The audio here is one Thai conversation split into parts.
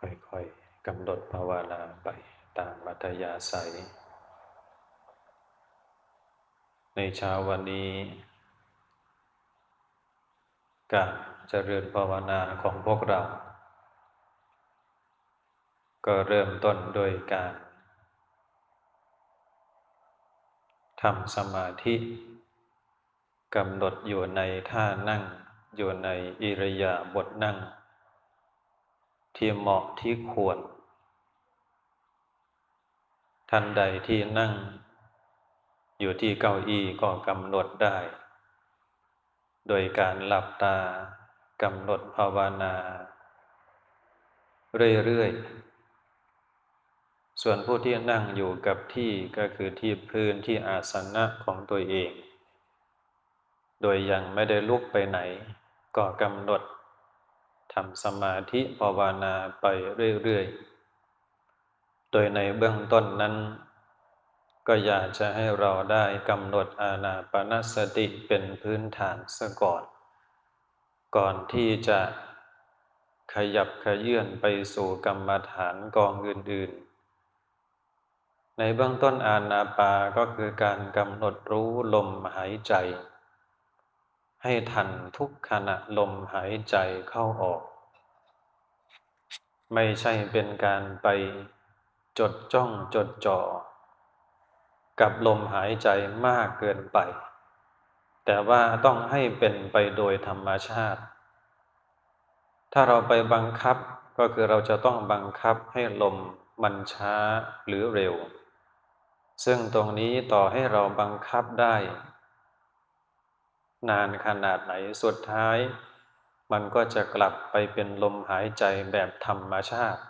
ค่อยๆกำหนดภาวนาไปตามมัธยาศัย ในเช้าวันนี้ การเจริญภาวนาของพวกเรา ก็เริ่มต้นโดยการทำสมาธิกำหนดอยู่ในท่านั่ง อยู่ในอิริยาบถนั่ง ที่เหมาะที่ควรทันใดที่นั่ง อยู่ที่เก้าอี้ก็กำหนดได้ โดยการหลับตากำหนดภาวนา เรื่อยๆ ส่วนผู้ที่นั่งอยู่กับที่ก็คือที่พื้นที่อาสนะของตัวเอง โดยยังไม่ได้ลุกไปไหน ก็กำหนด ทำสมาธิภาวนาไปเรื่อยๆ โดยในเบื้องต้นนั้น ก็อยากจะให้เราได้กำหนดอาณาปณสติเป็นพื้นฐานซะก่อน ก่อนที่จะขยับขยื่นไปสู่กรรมฐานกองอื่นๆ ในเบื้องต้นอาณาปาก็คือการกำหนดรู้ลมหายใจให้ทันทุกขณะลมหายใจเข้าออก ไม่ใช่เป็นการไปจดจ้องจดจ่อ กับลมหายใจมากเกินไป แต่ว่าต้องให้เป็นไปโดยธรรมชาติ ถ้าเราไปบังคับก็คือเราจะต้องบังคับให้ลมมันช้าหรือเร็ว ซึ่งตรงนี้ต่อให้เราบังคับได้ นานขนาดไหนสุดท้าย มันก็จะกลับไปเป็นลมหายใจแบบธรรมชาติ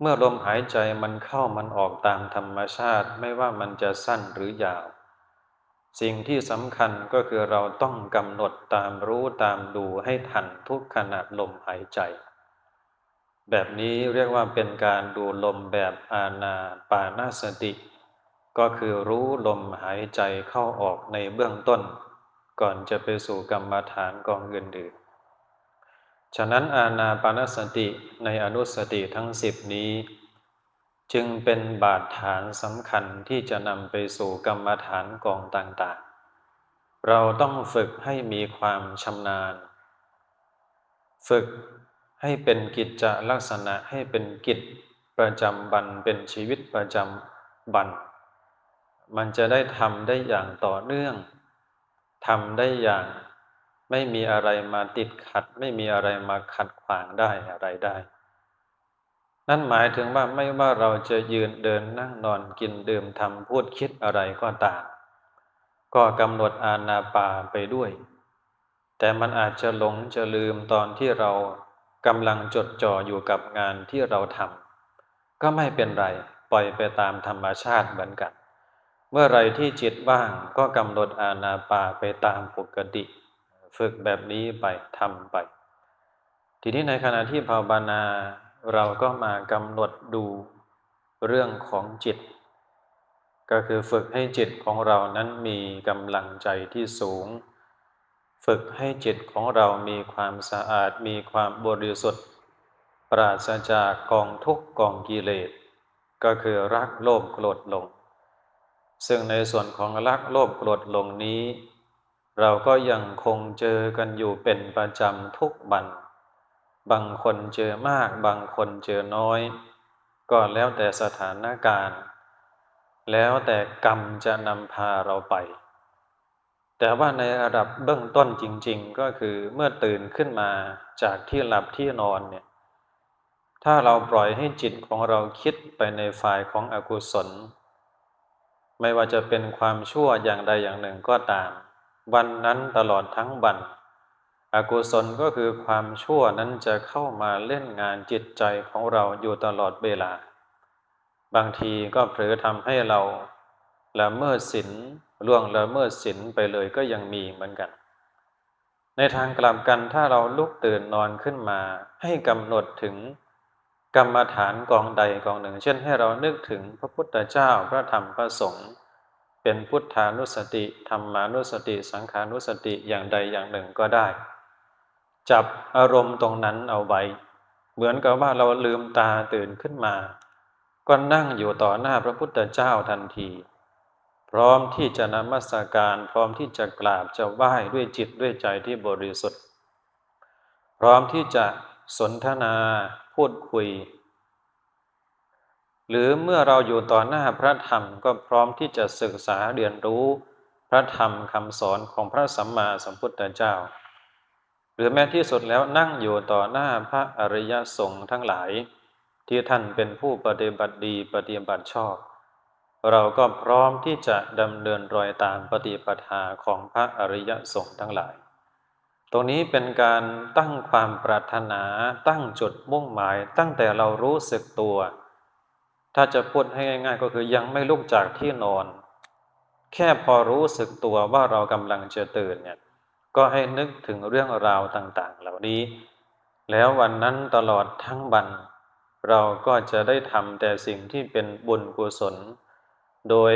เมื่อลมหายใจมันเข้ามันออกตามธรรมชาติไม่ว่ามันจะสั้นหรือยาว สิ่งที่สำคัญก็คือเราต้องกำหนดตามรู้ตามดูให้ทันทุกขณะลมหายใจ แบบนี้เรียกว่าเป็นการดูลมแบบอาณาปานาสติ ก็คือรู้ลมหายใจเข้าออกในเบื้องต้น ก่อนจะไปสู่กรรมฐานกองเงินดื่นฉะนั้นอาณาปานสติในอนุสติทั้งสิบนี้ จึงเป็นบาดฐานสำคัญที่จะนำไปสู่กรรมฐานกองต่างๆ เราต้องฝึกให้มีความชำนาญ ฝึกให้เป็นกิจจลักษณะให้เป็นกิจประจำบันเป็นชีวิตประจำบัน มันจะได้ทำได้อย่างต่อเนื่อง ทำได้อย่างไม่มีอะไรมาติดขัด ไม่มีอะไรมาขัดขวางได้อะไรได้ นั่นหมายถึงว่าไม่ว่าเราจะยืนเดินนั่งนอนกินดื่มทำพูดคิดอะไรก็ตาม ก็กำหนดอาณาปาไปด้วย แต่มันอาจจะหลงจะลืมตอนที่เรากำลังจดจ่ออยู่กับงานที่เราทำก็ไม่เป็นไร ปล่อยไปตามธรรมชาติเหมือนกัน เมื่อไรที่จิตว่างก็กำหนดอาณาปาไปตามปกติ ฝึกแบบนี้ไปทำไป ทีนี้ในขณะที่ภาวนาเราก็มากำหนดดูเรื่องของจิต ก็คือฝึกให้จิตของเรานั้นมีกำลังใจที่สูง ฝึกให้จิตของเรามีความสะอาดมีความบริสุทธิ์ ปราศจากกองทุกกองกิเลสก็คือรักโลภโกรธหลง ซึ่งในส่วนของรักโลภโกรธหลงนี้ เราก็ยังคงเจอกันอยู่เป็นประจำทุกบัน บางคนเจอมาก บางคนเจอน้อย ก็แล้วแต่สถานการณ์ แล้วแต่กรรมจะนำพาเราไป แต่ว่าในระดับเบื้องต้นจริง ๆ ก็คือเมื่อตื่นขึ้นมาจากที่หลับที่นอนเนี่ยถ้าเราปล่อยให้จิตของเราคิดไปในฝ่ายของอกุศล ไม่ว่าจะเป็นความชั่วอย่างใดอย่างหนึ่งก็ตาม วันนั้นตลอดทั้งวัน อกุศลก็คือความชั่วนั้นจะเข้ามาเล่นงานจิตใจของเราอยู่ตลอดเวลา บางทีก็เผลอทำให้เราละเมิดศีลล่วงละเมิดศีลไปเลยก็ยังมีเหมือนกัน ในทางกลับกันถ้าเราลุกตื่นนอนขึ้นมาให้กำหนดถึง กรรมฐานกองใดกองหนึ่ง เช่นให้เรานึกถึงพระพุทธเจ้าพระธรรมพระสงฆ์เป็นพุทธานุสติธรรมานุสติ สังขานุสติอย่างใดอย่างหนึ่งก็ได้ จับอารมณ์ตรงนั้นเอาไว้ เหมือนกับว่าเราลืมตาตื่นขึ้นมา ก็นั่งอยู่ต่อหน้าพระพุทธเจ้าทันที พร้อมที่จะนมัสการ พร้อมที่จะกราบจะไหว้ด้วยจิตด้วยใจที่บริสุทธิ์ พร้อมที่จะสนทนา พูดคุย หรือเมื่อเราอยู่ต่อหน้าพระธรรมก็พร้อมที่จะศึกษาเรียนรู้พระธรรมคำสอนของพระสัมมาสัมพุทธเจ้า หรือแม้ที่สุดแล้วนั่งอยู่ต่อหน้าพระอริยสงฆ์ทั้งหลาย ที่ท่านเป็นผู้ปฏิบัติดีปฏิบัติชอบ เราก็พร้อมที่จะดำเนินรอยตามปฏิปทาของพระอริยสงฆ์ทั้งหลาย ตรงนี้เป็นการตั้งความปรารถนา ตั้งจุดมุ่งหมาย ตั้งแต่เรารู้สึกตัว ถ้าจะพูดให้ง่าย ๆ ก็คือยังไม่ลุกจากที่นอน แค่พอรู้สึกตัวว่าเรากำลังจะตื่นเนี่ยก็ให้นึกถึงเรื่องราวต่างๆ เหล่านี้ แล้ววันนั้นตลอดทั้งวัน เราก็จะได้ทำแต่สิ่งที่เป็นบุญกุศล โดย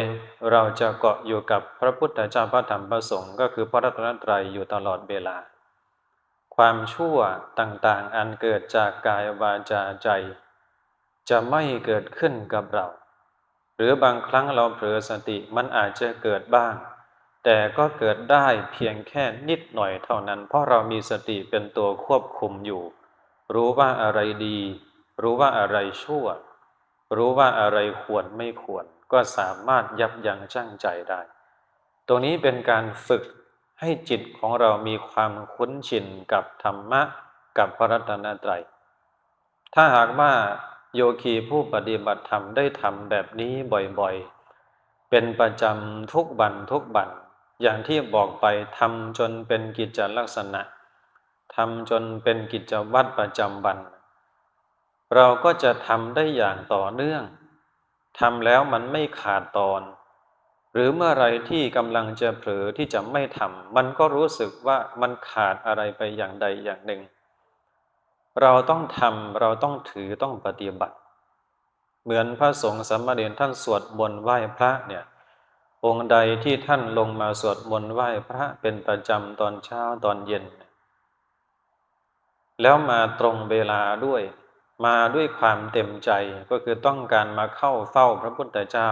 เราจะเกาะอยู่กับพระพุทธเจ้าพระธรรมพระสงฆ์ก็คือพระรัตนตรัยอยู่ตลอดเวลา ความชั่วต่างๆ อันเกิดจากกายวาจาใจ จะไม่เกิดขึ้นกับเรา หรือบางครั้งเราเผลอสติมันอาจจะเกิดบ้าง แต่ก็เกิดได้เพียงแค่นิดหน่อยเท่านั้น เพราะเรามีสติเป็นตัวควบคุมอยู่ รู้ว่าอะไรดี รู้ว่าอะไรชั่ว รู้ว่าอะไรควรไม่ควร ก็สามารถยับยั้งชั่งใจได้ ตรงนี้เป็นการฝึก ให้จิตของเรามีความคุ้นชินกับธรรมะกับพระรัตนตรัย ถ้าหากว่าโยคีผู้ปฏิบัติธรรมได้ทำแบบนี้บ่อยๆ เป็นประจำทุกบันทุกบัน อย่างที่บอกไปทำจนเป็นกิจลักษณะทำจนเป็นกิจวัตรประจำวัน เราก็จะทำได้อย่างต่อเนื่องทำแล้วมันไม่ขาดตอน หรือเมื่อไรที่กำลังจะเผลอที่จะไม่ทำมันก็รู้สึกว่ามันขาดอะไรไปอย่างใดอย่างหนึ่ง เราต้องทำเราต้องถือต้องปฏิบัติ เหมือนพระสงฆ์สมมาเนรท่านสวดมนต์ไหว้พระเนี่ยองค์ใดที่ท่านลงมาสวดมนต์ไหว้พระเป็นประจำตอนเช้าตอนเย็น แล้วมาตรงเวลาด้วย มาด้วยความเต็มใจก็คือต้องการมาเข้าเฝ้าพระพุทธเจ้า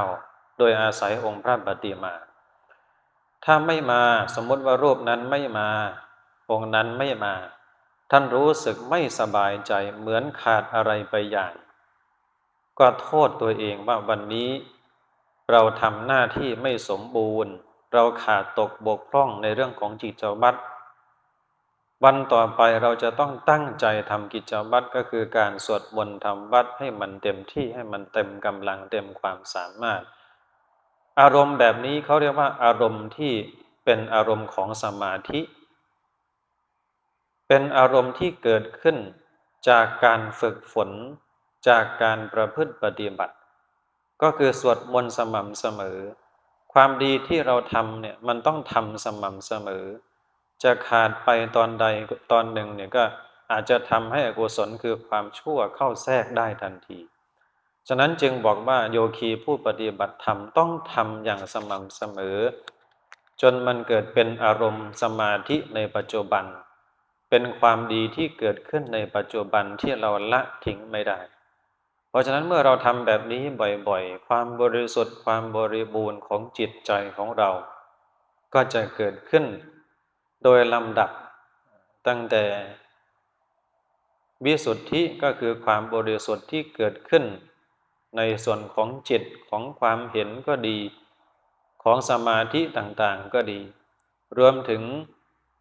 โดยอาศัยองค์พระปฏิมา ถ้าไม่มาสมมติว่ารูปนั้นไม่มา องค์นั้นไม่มา ท่านรู้สึกไม่สบายใจเหมือนขาดอะไรไปอย่าง ก็โทษตัวเองว่าวันนี้ เราทำหน้าที่ไม่สมบูรณ์ เราขาดตกบกพร่องในเรื่องของจิตวัตรวันต่อไปเราจะต้องตั้งใจทำกิจวัตรก็คือการสวดมนต์ทำวัดให้มันเต็มที่ให้มันเต็มกำลังเต็มความสามารถ อารมณ์แบบนี้เขาเรียกว่าอารมณ์ที่เป็นอารมณ์ของสมาธิ เป็นอารมณ์ที่เกิดขึ้นจากการฝึกฝนจากการประพฤติปฏิบัติ ก็คือสวดมนต์สม่ำเสมอ ความดีที่เราทำเนี่ยมันต้องทำสม่ำเสมอ จะขาดไปตอนใดตอนหนึ่งเนี่ยก็อาจจะทำให้อกุศลคือความชั่วเข้าแทรกได้ทันที ฉะนั้นจึงบอกว่าโยคีผู้ปฏิบัติธรรมต้องทำอย่างสม่ำเสมอ จนมันเกิดเป็นอารมณ์สมาธิในปัจจุบัน เป็นความดีที่เกิดขึ้นในปัจจุบันที่เราละทิ้งไม่ได้ เพราะฉะนั้นเมื่อเราทำแบบนี้บ่อยๆ ความบริสุทธิ์ความบริบูรณ์ของจิตใจของเรา ก็จะเกิดขึ้นโดยลำดับตั้งแต่วิสุทธิก็คือความบริสุทธิ์ที่เกิดขึ้น ในส่วนของจิตของความเห็นก็ดี ของสมาธิต่างๆก็ดี รวมถึง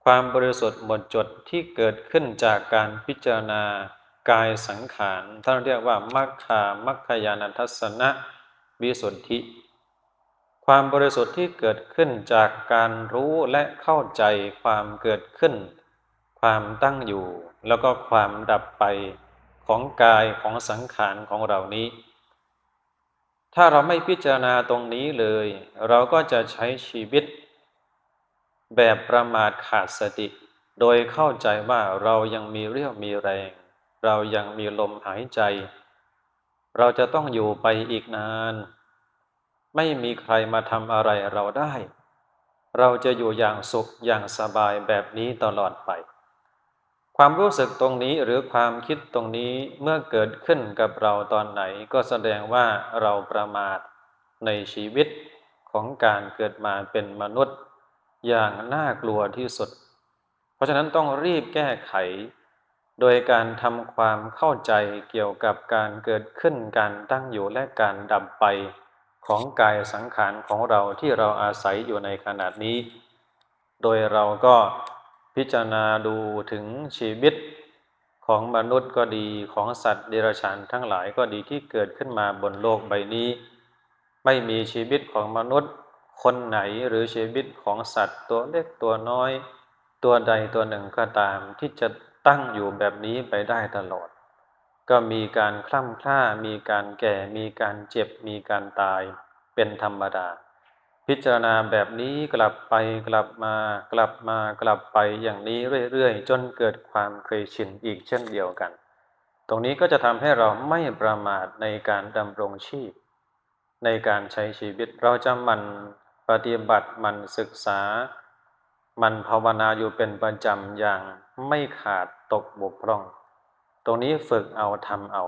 ความบริสุทธิ์หมดจดที่เกิดขึ้นจากการพิจารณากายสังขารท่านเรียกว่ามัคคามัคคายานัทัศนะวิสุทธิ ความบริสุทธิ์ที่เกิดขึ้นจากการรู้และเข้าใจความเกิดขึ้น ความตั้งอยู่ แล้วก็ความดับไปของกายของสังขารของเรานี้ ถ้าเราไม่พิจารณาตรงนี้เลย เราก็จะใช้ชีวิต แบบประมาทขาดสติ โดยเข้าใจว่าเรายังมีเรี่ยวมีแรง เรายังมีลมหายใจ เราจะต้องอยู่ไปอีกนาน ไม่มีใครมาทำอะไรเราได้ เราจะอยู่อย่างสุขอย่างสบายแบบนี้ตลอดไป ความรู้สึกตรงนี้หรือความคิดตรงนี้เมื่อเกิดขึ้นกับเราตอนไหนก็แสดงว่าเราประมาทในชีวิตของการเกิดมาเป็นมนุษย์ อย่างน่ากลัวที่สุด เพราะฉะนั้นต้องรีบแก้ไข โดยการทำความเข้าใจเกี่ยวกับการเกิดขึ้นการตั้งอยู่และการดับไปของกายสังขารของเราที่เราอาศัยอยู่ในขณะนี้ โดยเราก็ พิจารณาดูถึงชีวิตของมนุษย์ก็ดีของสัตว์เดรัจฉานทั้งหลายก็ดีที่เกิดขึ้นมาบนโลกใบนี้ ไม่มีชีวิตของมนุษย์คนไหนหรือชีวิตของสัตว์ตัวเล็กตัวน้อย ตัวใดตัวหนึ่งก็ตามที่จะตั้งอยู่แบบนี้ไปได้ตลอด ก็มีการคล่ำคล้ามีการแก่มีการเจ็บมีการตายเป็นธรรมดา พิจารณาแบบนี้กลับไปกลับมากลับมากลับไปอย่างนี้เรื่อยๆ จนเกิดความเคยชินอีกเช่นเดียวกัน ตรงนี้ก็จะทำให้เราไม่ประมาทในการดำรงชีพ ในการใช้ชีวิตเราจะมันปฏิบัติมันศึกษา มันภาวนาอยู่เป็นประจำอย่างไม่ขาดตกบกพร่อง ตรงนี้ฝึกเอาทำเอา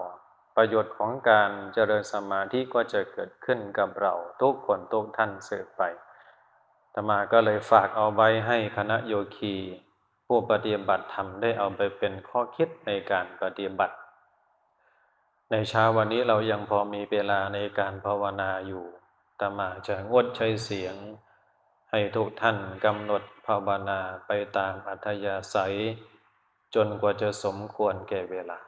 ประโยชน์ของการเจริญสมาธิก็จะเกิดขึ้นกับเราทุกคนทุกท่านสืบไปธรรมาก็เลยฝากเอาไว้ให้คณะโยคีผู้ปฏิบัติธรรมได้เอาไปเป็นข้อคิดในการปฏิบัติ ในเช้าวันนี้เรายังพอมีเวลาในการภาวนาอยู่ตมาจะงดใช้เสียง ให้ทุกท่านกำหนดภาวนาไปตามอัธยาศัย จนกว่าจะสมควรแก่เวลา